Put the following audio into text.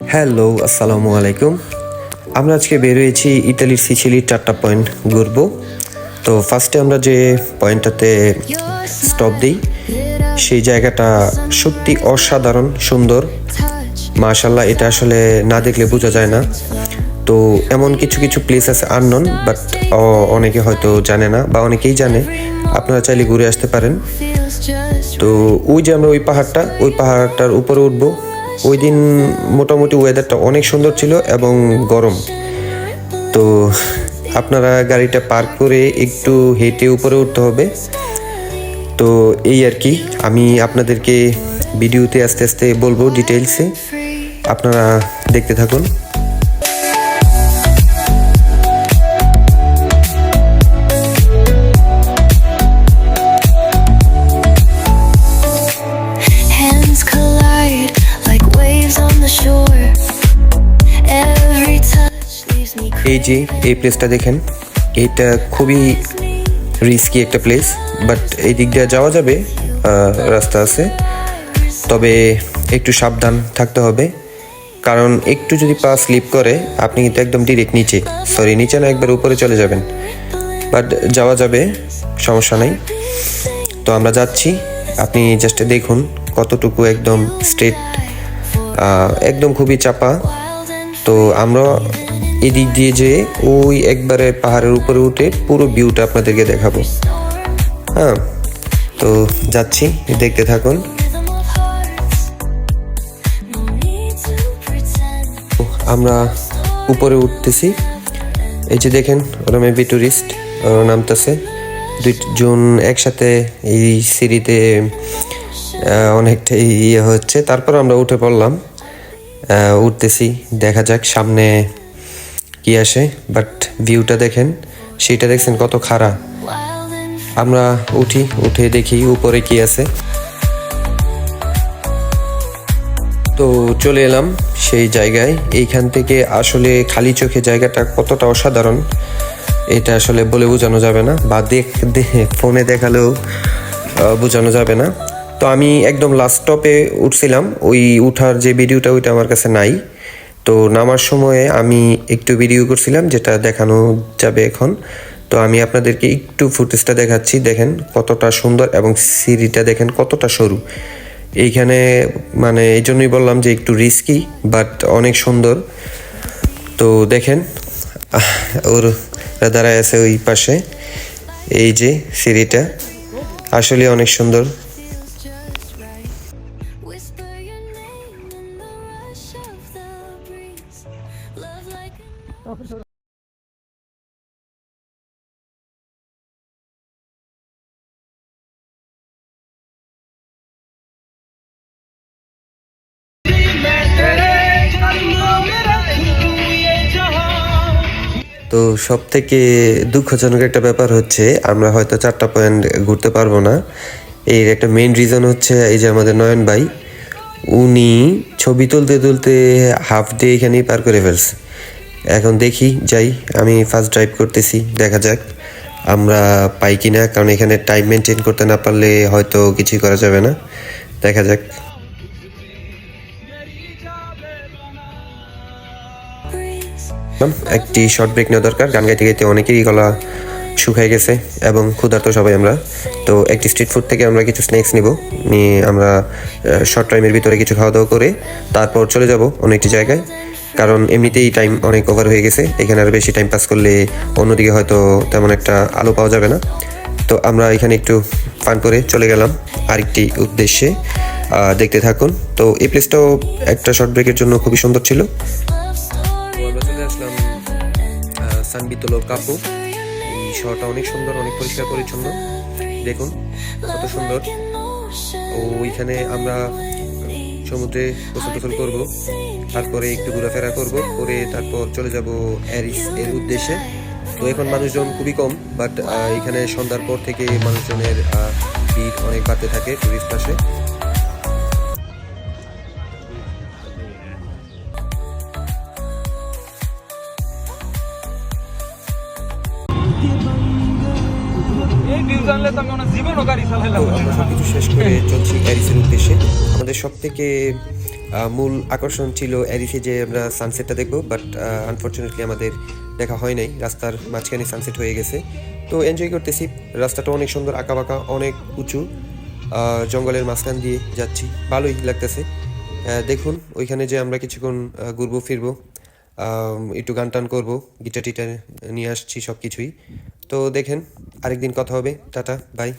Hello, আসসালামু আলাইকুম। আমরা আজকে বের হয়েছি ইতালির সিচিলির চারটা পয়েন্ট ঘুরবো। তো ফার্স্টে আমরা যে পয়েন্টটাতে স্টপ দিই, সেই জায়গাটা সত্যি অসাধারণ, সুন্দর। মাশাল্লাহ এটা আসলে না দেখলে বোঝা যায় না। তো এমন কিছু কিছু প্লেস আছে আননন বাট অনেকে হয়তো জানে না, বা অনেকেই জানে। আপনারা চাইলে ঘুরে আসতে পারেন। তো ওই যে আমরা ওই পাহাড়টা, ওই পাহাড়টার উপরে উঠবো। ওই দিন মোটামুটি ওয়েদারটা অনেক সুন্দর ছিল এবং গরম। তো আপনারা গাড়িটা পার্ক করে একটু হেঁটে উপরে উঠতে হবে। তো এই আর কি, আমি আপনাদেরকে ভিডিওতে আস্তে আস্তে বলব ডিটেলসে আপনারা দেখতে থাকুন। এই যে, এই প্লেসটা দেখেন, এটা খুবই রিস্কি একটা প্লেস বাট এই দিক দিয়ে যাওয়া যাবে রাস্তা আছে। তবে একটু সাবধান থাকতে হবে, কারণ একটু যদি পা স্লিপ করে, আপনি কিন্তু একদম ডিরেক্ট নিচে সরি নিচে না, একবার উপরে চলে যাবেন। বাট যাওয়া যাবে, সমস্যা নাই। তো আমরা যাচ্ছি, আপনি জাস্ট দেখুন কতটুকু একদম স্ট্রেট একদম খুবই চাপা। তো আমরা এদিক দিয়ে যে ওই একবারে পাহাড়ের উপরে উঠে পুরো ভিউটা আপনাদেরকে দেখাবো। হ্যাঁ তো যাচ্ছি দেখতে থাকুন. আমরা উপরে উঠতেছি। এই যে দেখেন ওরা মেবি টুরিস্ট নামতেছে। দুইজন একসাথে এই সিঁড়িতে আহ, অনেকটা ইয়ে হচ্ছে। তারপর আমরা উঠে পড়লাম। উঠতেছি দেখা যাক সামনে কি আসে? বাট ভিউটা দেখেন, সেটা দেখছেন কত খারাপ আমরা উঠি, উঠে দেখি উপরে কি আছে। তো চলে এলাম সেই জায়গায়। এইখান থেকে আসলে খালি চোখে জায়গাটা কতটা অসাধারণ, এটা আসলে বলে বোঝানো যাবে না। বা দেখ ফোনে দেখালেও বোঝানো যাবে না। তো আমি একদম লাস্ট স্টপে উঠছিলাম। ওই উঠার যে ভিডিওটা ওইটা আমার কাছে নাই। তো নামার সময়ে আমি একটু ভিডিও করছিলাম, যেটা দেখানো যাবে এখন। তো আমি আপনাদেরকে একটু ফুটেজটা দেখাচ্ছি। দেখেন কতটা সুন্দর এবং সিঁড়িটা দেখেন কতটা সরু। এইখানে মানে এই জন্যই বললাম যে একটু রিস্কি বাট অনেক সুন্দর। তো দেখেন ওর দাঁড়ায় আছে ওই পাশে। এই যে সিঁড়িটা, আসলে অনেক সুন্দর। তো সব থেকে দুঃখজনক একটা ব্যাপার হচ্ছে, আমরা হয়তো চারটা পয়েন্ট ঘুরতে পারব না। এর একটা মেইন রিজন হচ্ছে এই যে আমাদের নয়ন ভাই, উনি ছবি তুলতে তুলতে হাফ ডে এখানেই পার করে ফেলছে। এখন দেখি, যাই, আমি ফার্স্ট ড্রাইভ করতেছি, দেখা যাক আমরা পাই কি না কারণ এখানে টাইম মেনটেন করতে না পারলে হয়তো কিছুই করা যাবে না। দেখা যাক। একটি শর্ট ব্রেক নেওয়া দরকার। গান গাইতে গাইতে অনেকেরই গলা শুকায় গেছে এবং ক্ষুধার্ত সবাই আমরা। তো একটি স্ট্রিট ফুড থেকে আমরা কিছু স্ন্যাক্স নিব, নিয়ে আমরা শর্ট টাইমের ভিতরে কিছু খাওয়া দাওয়া করে তারপর চলে যাব অনেকটি জায়গায়। কারণ এমনিতেই টাইম অনেক ওভার হয়ে গেছে, এখানে আর বেশি টাইম পাস করলে অন্যদিকে হয়তো তেমন একটা আলো পাওয়া যাবে না। তো আমরা এখানে একটু ফান করে চলে গেলাম আরেকটি উদ্দেশ্যে দেখতে থাকুন। তো এই প্লেসটাও একটা শর্ট ব্রেকের জন্য খুবই সুন্দর ছিল। আসলাম কাপু। এই শহরটা অনেক সুন্দর, অনেক পরিষ্কার পরিচ্ছন্ন। দেখুন, কত সুন্দর। ও ওইখানে আমরা সমুদ্রে গোসল টোসল করব। তারপরে একটু ঘোরাফেরা করব করে তারপর চলে যাব অ্যারিস এর উদ্দেশ্যে। তো এখন মানুষজন খুবই কম বাট এখানে সন্ধ্যার পর থেকে মানুষজনের ভিড় অনেক বাড়তে থাকে টুরিস্ট আসে। জীবনও গাড়ি চালাইলাম। সবকিছু শেষ করে চলছি প্যারিসের উদ্দেশ্যে। আমাদের সব থেকে মূল আকর্ষণ ছিল এরিসে যে আমরা সানসেটটা দেখব বাট আনফর্চুনেটলি আমাদের দেখা হয় নাই। রাস্তার মাঝখানে সানসেট হয়ে গেছে। তো এনজয় করতেছি। রাস্তাটা অনেক সুন্দর আঁকা বাঁকা অনেক উঁচু। জঙ্গলের মাঝখান দিয়ে যাচ্ছি। ভালোই লাগতেছে। দেখুন, ওইখানে যে আমরা কিছুক্ষণ ঘুরবো, ফিরবো একটু গান টান করব গিটার টিটার নিয়ে আসছি সব কিছুই তো দেখেন, আরেকদিন কথা হবে। Tata bye